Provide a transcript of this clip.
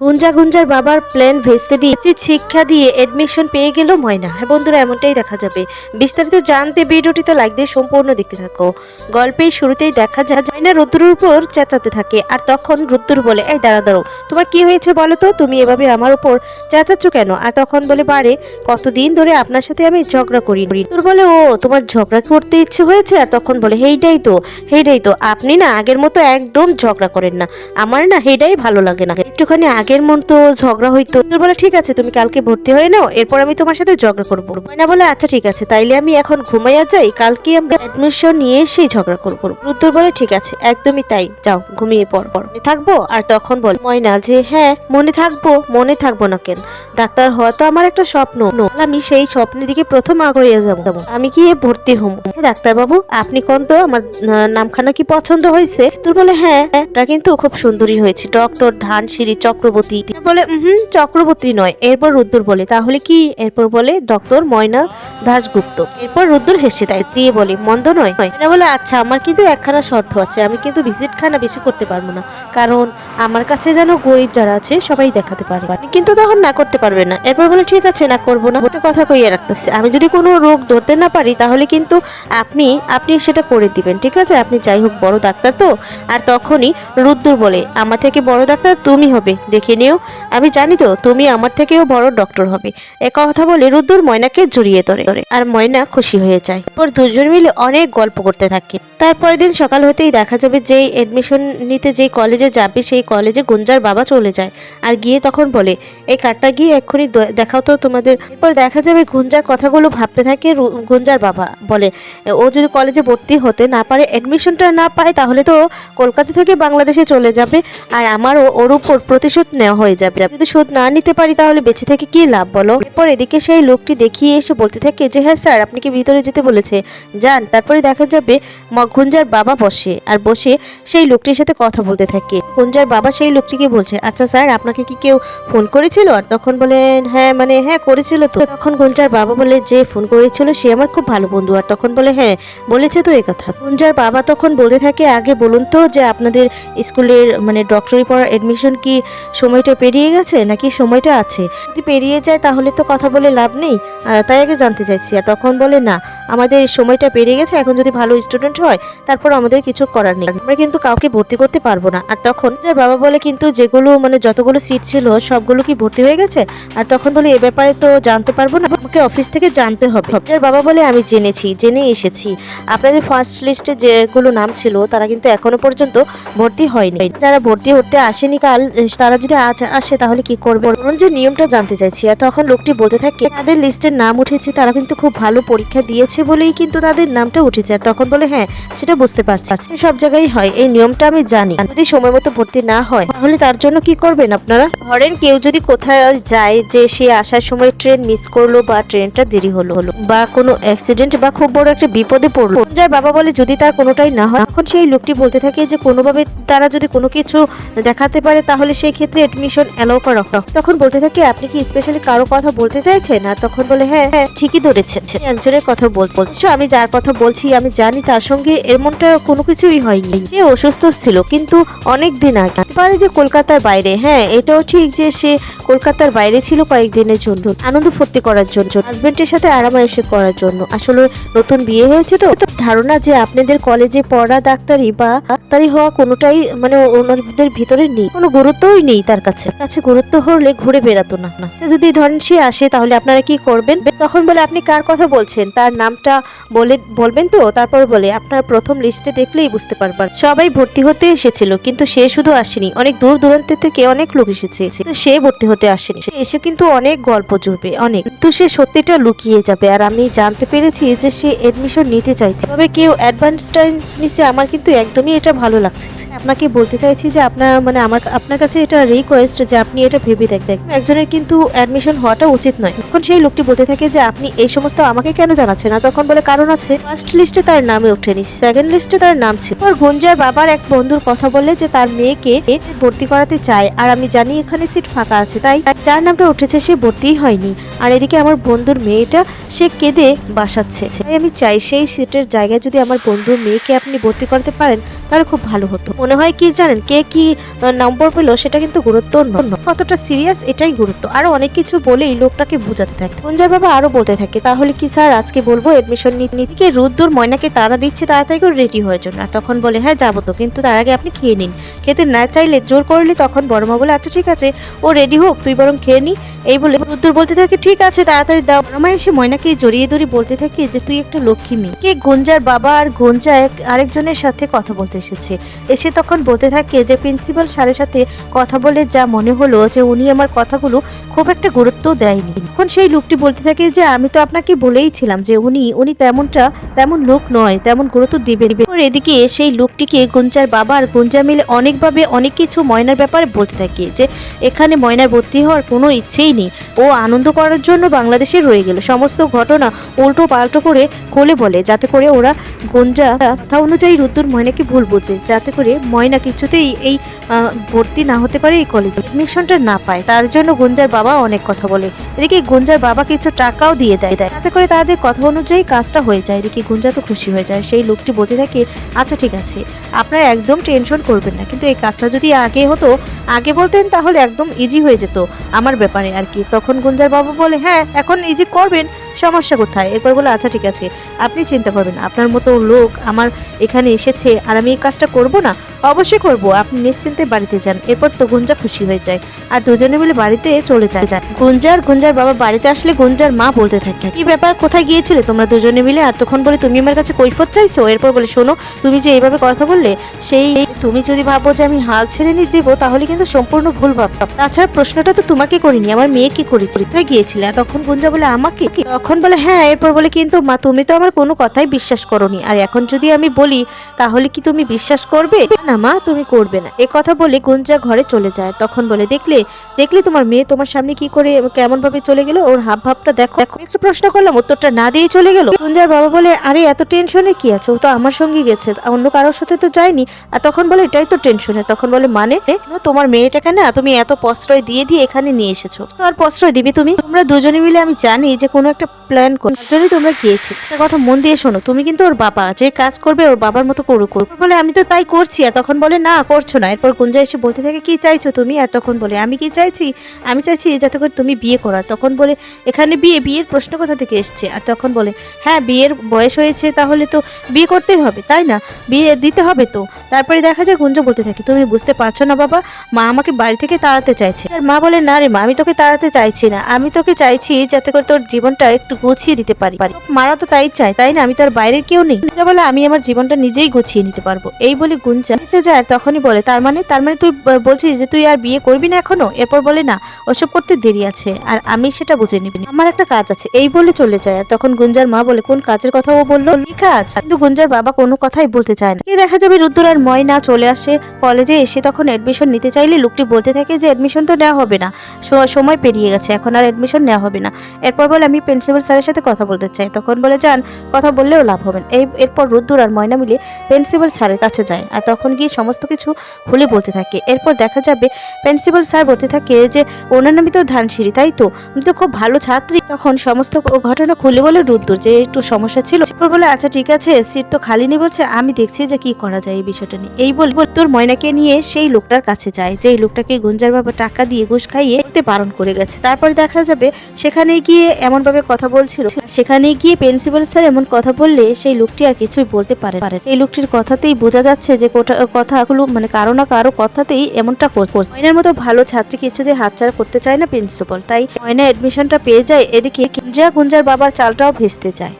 গুঞ্জা গুঞ্জার বাবার প্ল্যান ভেস্তে দিয়ে উচিত শিক্ষা দিয়ে এডমিশন পেয়ে গেল ময়না। হ্যাঁ বন্ধুরা, এমনটাই দেখা যাবে। বিস্তারিত জানতে ভিডিওটিতে লাইক দিয়ে সম্পূর্ণ দেখতে থাকো। গল্পের শুরুতেই দেখা যায়, ময়না রুদ্রের উপর চেঁচাতে থাকে আর তখন রুদ্র বলে, এই দাঁড়া দাঁড়ো তোমার কি হয়েছে বলো তো? তুমি এভাবে আমার উপর চেঁচাচ্ছ কেন? আর তখন বলে, বারে, কতদিন ধরে আপনার সাথে আমি ঝগড়া করি তোর বলে, ও, তোমার ঝগড়া করতে ইচ্ছে হয়েছে? আর তখন বলে হেইটাই তো হেইটাই তো, আপনি না আগের মতো একদম ঝগড়া করেন না। আমার না হেইটাই ভালো লাগে না। একটুখানি আগের মতো ঝগড়া হইতো। তোর বলে, ঠিক আছে, তুমি কালকে ভর্তি হয়ে নাও, এরপর আমি তোমার সাথে ঝগড়া করব। ময়না বলে আচ্ছা ঠিক আছে, তাইলে আমি এখন ঘুমাইয়া যাই, কালকে আমরা অ্যাডমিশন নিয়ে এসেই ঝগড়া করব। উত্তর বলে, ঠিক আছে, একদমই তাই, যাও, ঘুমিয়ে পড়। মনে থাকব? আর তখন বল, ময়না, যে হ্যাঁ মনে থাকব মনে থাকব না কেন? ডাক্তার হওয়া তো আমার একটা স্বপ্ন। আমি সেই স্বপ্নের দিকে প্রথম আগড়িয়ে যাব। আমি কি ভর্তি হম ডাক্তার বাবু আপনি কোন তো, আমার নামখানা কি পছন্দ হয়েছে তোর বলে হ্যাঁ কিন্তু খুব সুন্দরী হয়েছে। ডক্টর ধান ধানসিঁড়ি চক্রবর্তী বলে হুম চক্রবর্তী নয়। এরপর রুদ্র বলে, তাহলে কি? এরপর বলে, ডক্টর ময়না দাশগুপ্ত। এরপর রুদ্র হেসে দেয়, দিয়ে বলে, মন্দ নয়। ময়না বলে আচ্ছা আমার কিন্তু একখানা শর্ত আছে। আমি কিন্তু ভিজিট খানা বেশি করতে পারব না। কারণ আমার কাছে যেন গরিব যারা আছে, সবাই দেখাতে পারে আপনি কিন্তু তখন না করতে পারবে না। এরপর বলে, ঠিক আছে, না করব না। একটা কথা কইয়া রাখতেছি। আমি যদি কোনো রোগ ধরতে না পারি, তাহলে কিন্তু আপনি আপনি সেটা করে দিবেন, ঠিক আছে? আপনি যাই হোক, বড় ডাক্তার তো। আর তখনই রুদ্র বলে, আমার থেকে বড় ডাক্তার তুমি হবে, দেখে নিও। আমি জানি তো, তুমি আমার থেকেও বড় ডক্টর হবে। এ কথা বলে রুদ্র ময়নাকে জড়িয়ে ধরে। আর ময়না খুশি হয়ে যায়। পর দুজন মিলে অনেক গল্প করতে থাকে। তারপরের দিন সকাল হতেই দেখা যাবে যেই এডমিশন নিতে যেই কলেজে যাবে, সেই কলেজে গুঞ্জার বাবা চলে যায় আর গিয়ে তখন বলে, এই কার্ডটা গিয়ে এক্ষুনি দেখাও তো তোমাদের। এরপর দেখা যাবে গুঞ্জার কথাগুলো ভাবতে থাকে গুঞ্জার বাবা। বলে, ও যদি কলেজে ভর্তি হতে না পারে এডমিশনটা না পায়, তাহলে তো কলকাতা থেকে বাংলাদেশে চলে যাবে আর আমারও ওর উপর প্রতিশোধ নেওয়া হয়ে যাবে। যদি শোধ না নিতে পারি, তাহলে বেঁচে থেকে কি লাভ বলো? এরপর এদিকে সেই লোকটি দেখিয়ে এসে বলতে থাকে যে হ্যাঁ স্যার, আপনি কি ভিতরে যেতে বলেছে? যান। তারপরে দেখা যাবে গুঞ্জার বাবা বসে। আর বসে সেই লোকটির সাথে কথা বলতে থাকে। গুঞ্জার বাবা সেই লোকটিকে বলছে আচ্ছা স্যার, আপনাকে কি কেউ ফোন করেছিল? আর তখন বলে হ্যাঁ মানে হ্যাঁ করেছিল তো। তখন গুঞ্জার বাবা বলে, যে ফোন করেছিল সে আমার খুব ভালো বন্ধু। আর তখন বলে হ্যাঁ বলেছে তো এই কথা গুঞ্জার বাবা তখন বলতে থাকে, আগে বলুন তো যে আপনাদের স্কুলের মানে ডক্টরি পড়ার এডমিশন কি সময়টা পেরিয়ে গেছে নাকি সময়টা আছে? যদি পেরিয়ে যায় তাহলে তো কথা বলে লাভ নেই তাই আগে জানতে চাইছি। আর তখন বলে, না, আমাদের সময়টা পেরিয়ে গেছে, এখন যদি ভালো স্টুডেন্ট হয়, তারপর আমাদের কিছু করার নেই। আমরা কিন্তু কাউকে ভর্তি করতে পারব না। আর তখন বাবা বলে কিন্তু যেগুলো মানে যতগুলো সিট ছিল, সবগুলো কি ভর্তি হয়ে গেছে? আর তখন বলে, এ ব্যাপারে তো জানতে পারব না, আমাকে অফিস থেকে জানতে হবে। যার বাবা বলে, আমি জেনেছি, জেনে এসেছি। আপনাদের ফার্স্ট লিস্টে যেগুলো নাম ছিল, তারা কিন্তু এখনও পর্যন্ত ভর্তি হয়নি। যারা ভর্তি হতে আসেনি কাল তারা যদি আজ আসে, তাহলে কি করবে? যে নিয়মটা জানতে চাইছি। আর তখন লোকটি বলতে থাকে, তাদের লিস্টের নাম উঠেছে, তারা কিন্তু খুব ভালো পরীক্ষা দিয়েছে বলেই কিন্তু তাদের নামটা উঠেছে। আর তখন বলে হ্যাঁ সেটা বুঝতে পারছি। সব জায়গায় হয়, এই নিয়মটা আমি জানি। যদি সময় মতো ভর্তি না হয়। তাহলে তার জন্য কি করবেন আপনারা? ধরেন কেউ যদি কোথায় যায় যে সে আসার সময় ট্রেন মিস করল বা ট্রেনটা দেরি হলো হলো বা কোনো অ্যাক্সিডেন্ট বা খুব বড় একটা বিপদে পড়ল, যার বাবা বলে যদি তার কোনোটাই না হয়, তখন সেই লোকটি বলতে থাকে যে কোনোভাবে তারা যদি কোনো কিছু দেখাতে পারে, তাহলে সেই ক্ষেত্রে এডমিশন অ্যালাউ করা হয়। তখন বলতে থাকে, আপনি কি স্পেশালি কারও কথা বলতে চাইছেন? আর তখন বলে হ্যাঁ হ্যাঁ ঠিকই ধরেছেন। একজনের কথা বলছি আমি যার কথা বলছি, আমি জানি তার সঙ্গে এমনটা কোনো কিছুই হয়নি। সে অসুস্থ ছিল, কিন্তু অনেক দিন আগে পারে যে কলকাতার বাইরে। হ্যাঁ এটাও ঠিক যে সে কলকাতার বাইরে ছিল কয়েকদিনের জন্য, আনন্দ ফুর্তি করার জন্য হাজবেন্ডের সাথে আরামায়েশে করার জন্য। আসলে নতুন বিয়ে হয়েছে তো ধারণা যে আপনাদের কলেজে পড়া ডাক্তারি বা ডাক্তারি হওয়া কোনোটাই মানে ওনাদের ভিতরে নেই, কোনো গুরুত্বই নেই তার কাছে। কাছে গুরুত্ব হলে ঘুরে বেড়াতো না। না সে যদি ধরেন সে আসে, তাহলে আপনারা কি করবেন? তখন বলে, আপনি কার কথা বলছেন? তার নামটা বলে, বলবেন তো? তারপর বলে, আপনার প্রথম লিস্টে দেখলেই বুঝতে পারবেন। সবাই ভর্তি হতে এসেছিল, কিন্তু সে শুধু আসেনি। অনেক দূর দূরান্ত থেকে অনেক লোক এসেছে। সে ভর্তি হতে আসেনি। এসে কিন্তু অনেক গল্প জুড়বে, অনেক। কিন্তু সে সত্যিটা লুকিয়ে যাবে। আর আমি জানতে পেরেছি যে সে এডমিশন নিতে চাইছে। তবে কেউ অ্যাডভান্স টাইমস আমার কিন্তু একদমই এটা ভালো লাগছে আপনাকে বলতে চাইছি যে আপনার মানে আমার, আপনার কাছে এটা রিকোয়েস্ট যে আপনি এটা ভেবে দেখ দেখ। একজনের কিন্তু অ্যাডমিশন হওয়াটা উচিত নয়। তখন সেই লোকটি বলতে থাকে যে আপনি এই সমস্ত আমাকে কেন জানাচ্ছেন? না তখন বলে, কারণ আছে ফার্স্ট লিস্টে তার নামে ওঠেনি সেকেন্ড লিস্টে তার নাম ছিল। আর গুঞ্জার বাবার এক বন্ধুর কথা বলে যে তার মেয়েকে ভর্তি করাতে চায়। আর আমি জানি এখানে সিট ফাঁকা আছে, তাই যার নামটা উঠেছে সে ভর্তিই হয়নি। আর এদিকে আমার বন্ধুর মেয়েটা, সে কেঁদে বাসাচ্ছে। তাই আমি চাই সেই সিটের জায়গায় যদি আমার বন্ধুর মেয়েকে আপনি ভর্তি করতে পারেন, তাহলে খুব ভালো হতো। মনে হয় কি জানেন, কে কি নম্বর পেল, সেটা কিন্তু গুরুত্ব কতটা সিরিয়াস, এটাই গুরুত্ব। আরও অনেক কিছু বলেই লোকটাকে বোঝাতে থাকে। গুঞ্জার বাবা আরও বলতে থাকে, তাহলে কি স্যার আজকে বলব এডমিশন নীতিকে রুদ্দুর ময়নাকে তারা দিচ্ছে, তাড়াতাড়ি করে রেডি হওয়ার জন্য। আর তখন বলে হ্যাঁ যাব তো, কিন্তু তার আগে আপনি খেয়ে নিন। খেতে না চাইলে জোর করলে তখন বড় মা বলে আচ্ছা ঠিক আছে, ও রেডি হোক, তুই বরং খেয়ে নি। এই বলে রুদ্দুর বলতে থাকে, ঠিক আছে, তাড়াতাড়ি দাও। বড় মা এসে ময়নাকে জড়িয়ে ধরে বলতে থাকে যে, তুই একটা লক্ষ্মী মেয়ে। কে গুঞ্জার বাবা আর গুঞ্জা আরেকজনের সাথে কথা বলতে এসেছে। এসে তখন বলতে থাকে যে, প্রিন্সিপাল স্যারের সাথে কথা বলে যা মনে হলো যে, উনি আমার কথাগুলো খুব একটা গুরুত্ব দেয়নি। এখন সেই লোকটি বলতে থাকে যে, আমি তো আপনাকে বলেইছিলাম যে, উনি উনি তেমনটা, তেমন লোক নয়, তেমন গুরুত্ব দিবে দিবে। এদিকে সেই লোকটিকে গুঞ্জার বাবা আর গুঞ্জা মিলে অনেকভাবে অনেক কিছু ময়নার ব্যাপারে বলতে থাকে, যে এখানে ময়নার ভর্তি হওয়ার কোনো ইচ্ছেই নেই। ও আনন্দ করার জন্য বাংলাদেশে রয়ে গেল। সমস্ত ঘটনা উল্টো পাল্টো করে খুলে বলে, যাতে করে ওরা গুঞ্জা তা অনুযায়ী রুদ্দুর ময়নাকে ভুল বোঝে, যাতে করে ময়না কিছুতেই এই ভর্তি না হতে পারে এই কলেজে এডমিশনটা না পায়, তার জন্য গুঞ্জার বাবা অনেক কথা বলে। এদিকে গুঞ্জার বাবা কিছু টাকাও দিয়ে দেয় দেয়। যাতে করে তাদের কথা অনুযায়ী কাজটা হয়ে যায়। এদিকে গুঞ্জা তো খুশি হয়ে যায়, সেই লোকটি বলতে থাকে আচ্ছা ঠিক আছে। আপনারা একদম টেনশন করবেন না, কিন্তু এই কাজটা যদি আগে হতো, আগে বলতেন তাহলে একদম ইজি হয়ে যেত। আমার ব্যাপারে আর কি। তখন গুঞ্জার বাবু বলে হ্যাঁ এখন ইজি করবেন। সমস্যা কোথায়? এরপর বলে আচ্ছা ঠিক আছে। আপনি চিন্তা করবেন, আপনার মতো লোক আমার এখানে এসেছে আর আমি এই কাজটা করব না? অবশ্যই করব। আপনি নিশ্চিন্তে বাড়িতে যান, এরপর তো গুঞ্জা খুশি হয়ে যায়। আর দুজনে মিলে বাড়িতে চলে যায়। গুঞ্জার গুঞ্জার বাবা বাড়িতে আসলে গুঞ্জার মা বলতে থাকে, কি ব্যাপার? কোথায় গিয়েছিলে? তোমরা দুজনে মিলে আর তখন বলে তুমি আমার কাছে কৈফত চাইছো? এরপর বলে, শোনো, তুমি যে এইভাবে কথা বললে, সেই তুমি যদি ভাবো যে আমি হাল ছেড়ে নিয়ে দেবো, তাহলে কিন্তু সম্পূর্ণ ভুল ভাবছ। তাছাড়া প্রশ্নটা তো তোমাকে করিনি, আমার মেয়ে কি করেছে? কোথায় গিয়েছিলে? তখন গুঞ্জা বলে, আমাকে? বলে হ্যাঁ এরপর বলে, কিন্তু মা, তুমি তো আমার কোনো কথাই বিশ্বাস করনি। আর এখন যদি আমি বলি, তাহলে কি তুমি বিশ্বাস করবে? না মা, তুমি করবে না। এ কথা বলে গুঞ্জা ঘরে চলে যায়। তখন বলে, দেখলে দেখলে তোমার মেয়ে তোমার সামনে কি করে কেমন ভাবে চলে গেল? ওর হাব ভাবটা দেখো। দেখো, একটা প্রশ্ন করলাম, উত্তরটা না দিয়ে চলে গেল। গুঞ্জার বাবা বলে, আরে, এত টেনশনে কি আছে? ও তো আমার সঙ্গে গেছে, অন্য কারোর সাথে তো যায়নি। আর তখন বলে, এটাই তো টেনশনে তখন বলে মানে তোমার মেয়েটাকে না তুমি এত প্রশ্রয় দিয়ে দিয়ে এখানে নিয়ে এসেছ? আর প্রশ্রয় দিবে তুমি? তোমরা দুজনে মিলে আমি জানি যে কোনো একটা প্ল্যান করার জন্যই তোমরা গিয়েছি। একটা কথা মন দিয়ে শোনো, তুমি কিন্তু ওর বাবা, যে কাজ করবে ওর বাবার মতো করু করু। বলে, আমি তো তাই করছি। আর তখন বলে, না, করছ না। এরপর গুঞ্জা এসে বলতে থাকে, কি চাইছো তুমি? আর তখন বলে, আমি কি চাইছি? আমি চাইছি যাতে করে তুমি বিয়ে করার তখন বলে, এখানে বিয়ে, বিয়ের প্রশ্ন কোথা থেকে এসছে? আর তখন বলে হ্যাঁ বিয়ের বয়স হয়েছে, তাহলে তো বিয়ে করতেই হবে, তাই না? বিয়ে দিতে হবে তো? তারপরে দেখা যায়, গুঞ্জা বলতে থাকে, তুমি বুঝতে পারছ না বাবা, মা আমাকে বাড়ি থেকে তাড়াতে চাইছে। আর মা বলে, না রে মা, আমি তোকে তাড়াতে চাইছি না। আমি তোকে চাইছি যাতে করে তোর জীবনটা একটু গুছিয়ে দিতে পারি। মারা তো তাই চায়, তাই না? আমি তার বাইরের কেউ নেই। গুঞ্জা বলে আমি আমার জীবনটা নিজেই গুছিয়ে নিতে পারব। এই বলে গুঞ্জা নিতে যায়, তখনই বলে, তার মানে তার মানে তুই বলছিস যে তুই আর বিয়ে করবি না এখনও? এরপর বলে, না, ওসব করতে দেরি আছে, আর আমি সেটা বুঝে নিবি আমার একটা কাজ আছে। এই বলে চলে যায়। আর তখন গুঞ্জার মা বলে, কোন কাজের কথা ও বলল? কি কাজ? কিন্তু গুঞ্জার বাবা কোনো কথাই বলতে চায় না। দেখা যাবে রুদ্র আর ময়না চলে আসে কলেজে এসে তখন এডমিশন নিতে চাইলে লোকটি বলতে থাকে যে এডমিশন তো নেওয়া হবে না। সময় পেরিয়ে গেছে, এখন আর এডমিশন নেওয়া হবে না। এরপর বলে, আমি প্রিন্সিপাল স্যারের সাথে কথা বলতে চাই তখন বলে, যান, কথা বললেও লাভ হবে। এই, এরপর রুদ্দুর আর ময়না মিলে প্রিন্সিপাল স্যারের কাছে যায় আর তখন গিয়ে সমস্ত কিছু খুলে বলতে থাকে। এরপর দেখা যাবে প্রিন্সিপাল স্যার বলতে থাকে যে ওনার নামই তো ধানসিঁড়ি, তাই তো? উনি তো খুব ভালো ছাত্রী। তখন সমস্ত ঘটনা খুলে বলে রুদ্দুর যে, একটু সমস্যা ছিল। এরপর বলে আচ্ছা ঠিক আছে, সিট তো খালি নেই বলছে, আমি দেখছি যে কি করা যায় এই বিষয়টা নিয়ে। এই বলে তোর ময়নাকে নিয়ে সেই লোকটার কাছে যায় যে লোকটাকে গুঞ্জার বাবা টাকা দিয়ে ঘুষ খাইয়ে বারণ করে গেছে। তারপরে দেখা যাবে সেখানে গিয়ে এমন ভাবে কথা বলছিল। সেখানে গিয়ে প্রিন্সিপাল স্যার এমন কথা বললে সেই লোকটি আর কিছুই বলতে পারে এই লোকটির কথাতেই বোঝা যাচ্ছে যে কথাগুলো মানে কারও না কারও কথাতেই এমনটা করছে। ময়নার মতো ভালো ছাত্রী কিছু যে হাতছাড়া করতে চায় না প্রিন্সিপাল, তাই ময়না এডমিশনটা পেয়ে যায়, এদিকে গুঞ্জা গুঞ্জার বাবার চালটাও ভেসতে যায়